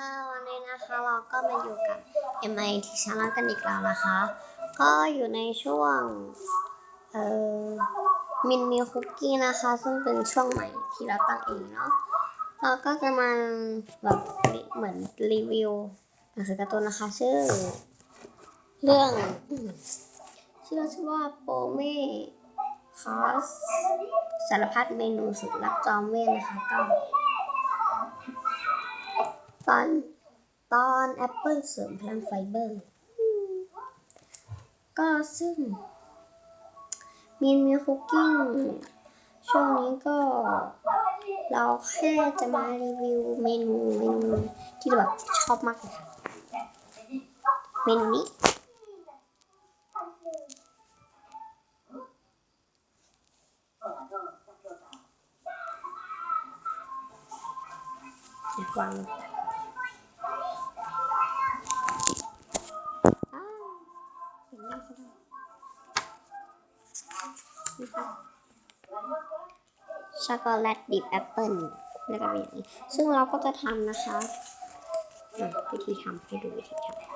ค่ะวันนี้นะคะเราก็มาอยู่กับ MIT Channel กันอีกแล้วนะคะ ก็อยู่ในช่วงเอ่อมินมิคุกกี้นะคะ ซึ่งเป็นช่วงใหม่ที่เราตั้งเองเนาะเราก็จะมาแบบเหมือนรีวิวหนังสือการ์ตูนนะคะ ชื่อ เรื่องอืมชื่อชื่อว่าโปเม่คอสสารพัดเมนูสุดลับจอมเวทนะคะก็ อนตอนแอปเปิลเสริมพลังไฟเบอร์ ก็ซึ่งมีนมีคุกกิ้งช่วงนี้ก็เราแค่จะมารีวิวเมนูเมนูที่แบบชอบมากเลยค่ะเมนูนี้เดี๋ยววาง ช็อกโกแลตดิบแอปเปิลแล้วก็มีอย่างนี้ ซึ่งเราก็จะทำนะคะอะวิธีทำให้ดูวิธีทำ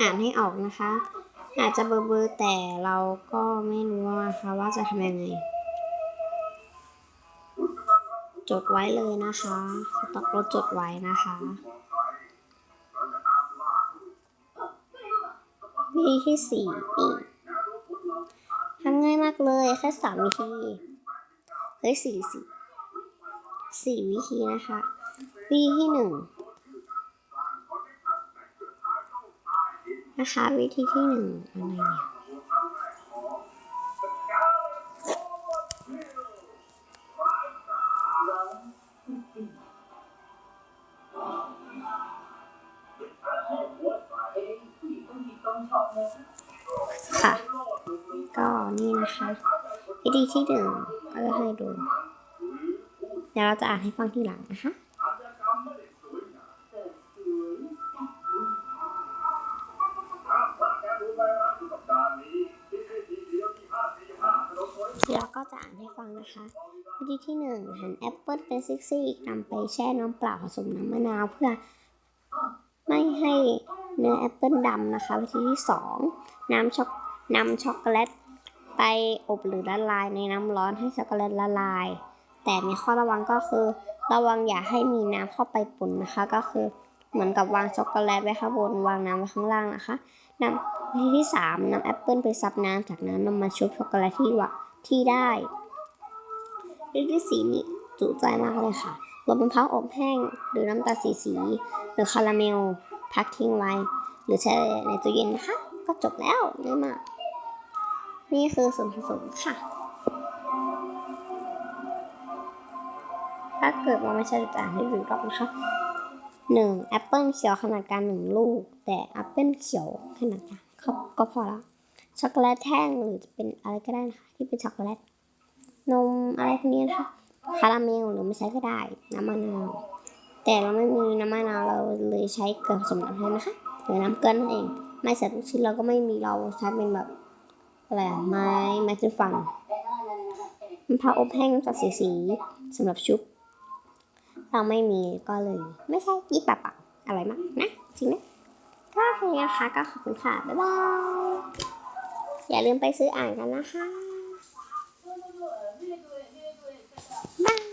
อ่านให้ออกนะคะ อาจจะเบอร์ๆแต่เราก็ไม่รู้นะคะว่าจะทำยังไง จดไว้เลยนะคะสต็อกรถจดไว้นะคะวิธีที่สี่นี่ทำง่ายมากเลยแค่สามวิธีเฮ้ยสี่สี่สี่วิธีนะคะวิธีที่หนึ่ง นะคะ วิธีที่หนึ่งอะไรเนี่ยค่ะ ก็นี่นะคะ วิธีที่หนึ่งก็จะให้ดู เดี๋ยวเราจะอ่านให้ฟังทีหลังนะคะ เดี๋ยวก็จะอ่านให้ฟังนะคะ วิธีที่หนึ่งหั่นแอปเปิลเป็นซิกซี่นำไปแช่น้ำเปล่าผสมน้ำมะนาวเพื่อไม่ให้เนื้อแอปเปิลดำนะคะ วิธีที่สองน้ำช็อกนำช็อกโกแลตไปอบหรือละลายในน้ำร้อนให้ช็อกโกแลตละลาย แต่มีข้อระวังก็คือ ระวังอย่าให้มีน้ำเข้าไปปนนะคะ ก็คือเหมือนกับวางช็อกโกแลตไว้ข้างบนวางน้ำไว้ข้างล่างนะคะนำวิธีที่สามนำแอปเปิลไปซับน้ำจากนั้นนำมาชุบช็อกโกแลตที่วะ ที่ได้วิธีที่สีนี่จุใจมากเลยค่ะรสมะพร้าวอบแห้ง หรือน้ำตาลสีสี หรือคาราเมล พักทิ้งไว้ หรือแช่ในตู้เย็นนะคะ ก็จบแล้วง่ายมาก นี่คือส่วนผสมค่ะ ถ้าเกิดว่าไม่ใช่จะอ่านให้ดูรอบนะคะหนึ่งแอปเปิลเขียวขนาดกลางหนึ่งลูก แต่แอปเปิลเขียวขนาดกลางก็พอแล้ว ช็อกโกแลตแท่งหรือจะเป็นอะไรก็ได้นะคะที่เป็นช็อกโกแลตนมอะไรพวกนี้นะคะคาราเมลหรือไม่ใช้ก็ได้น้ำมะนาวแต่เราไม่มีน้ำมะนาวเราเลยใช้เกลือผสมน้ำแทนนะคะหรือน้ำเกลือนั่นเองไม่ใส่ทุกชิ้นเราก็ไม่มีเราใช้เป็นแบบอะไรอะไม้ไม้จิ้มฟันมะพร้าวอบแห้งจากสีสีสำหรับชุบ เราไม่มีก็เลย ไม่ใช่ยี่ปะปะอะไรมากนะจริงนะก็แค่นี้นะคะก็ขอบคุณค่ะ บ๊ายบาย อย่าลืมไปซื้ออ่านกันนะคะ บาย